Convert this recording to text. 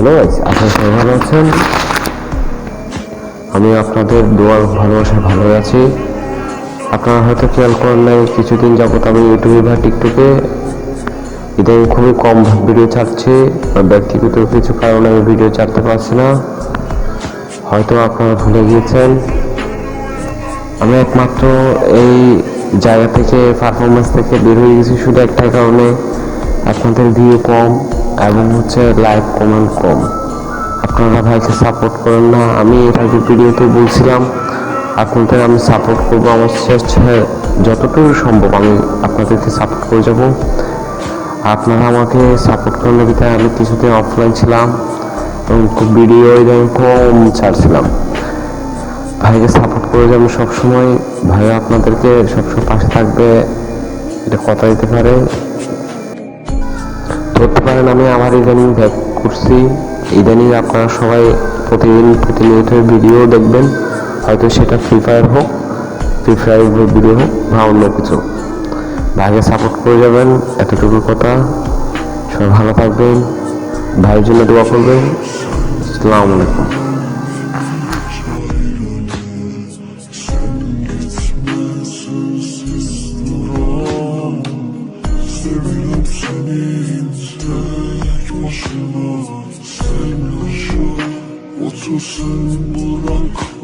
Hello guys আপনারা সবাই ভালো আছেন? আমি আপনাদের দোয়ার ভালোবাসায় ভালো আছি। আপনারা হয়তো খেয়াল করেন নাই, কিছুদিন যাবত আমি ইউটিউবে বা টিকটকে ইদানিং খুবই কম ভিডিও ছাড়ছি ব্যক্তিগত কিছু কারণে আমি ভিডিও ছাড়তে পারছি না। হয়তো আপনারা ভুলে গিয়েছেন। আমি একমাত্র এই জায়গা থেকে পারফরমেন্স থেকে বের হয়ে গেছি শুধু একটা কারণে। আপনাদের ভিউ কম। এবং হচ্ছে লাইক কমেন্ট কম। আপনারা ভাইকে সাপোর্ট করেন না, আমি এর আগে ভিডিওতে বলছিলাম, আপনাদের আমি সাপোর্ট করব। আমার চেষ্টা যতটুকু সম্ভব আমি আপনাদেরকে সাপোর্ট করে যাব। আপনারা আমাকে সাপোর্ট করেন না আমি কিছুদিন অফলাইন ছিলাম এবং খুব ভিডিও এবং কম ছাড়ছিলাম। ভাইকে সাপোর্ট করে যাব সবসময়। ভাই আপনাদেরকে সবসময় পাশে থাকবে, এটা কথা দিতে পারে। ধরতে পারেন, আমি আমার ইদানিং ব্যাক করছি। ইদানিং আপনারা সবাই প্রতিদিন প্রতিনিয়ত ভিডিও দেখবেন। হয়তো সেটা ফ্রি ফায়ার হোক ফ্রি ফায়ার ভিডিও হোক, বা অন্য কিছু। ভাইকে সাপোর্ট করে যাবেন, এতটুকু কথা। সবাই ভালো থাকবেন। ভাইয়ের জন্য দোয়া করবেন। আসসালামু আলাইকুম। Otursun bırak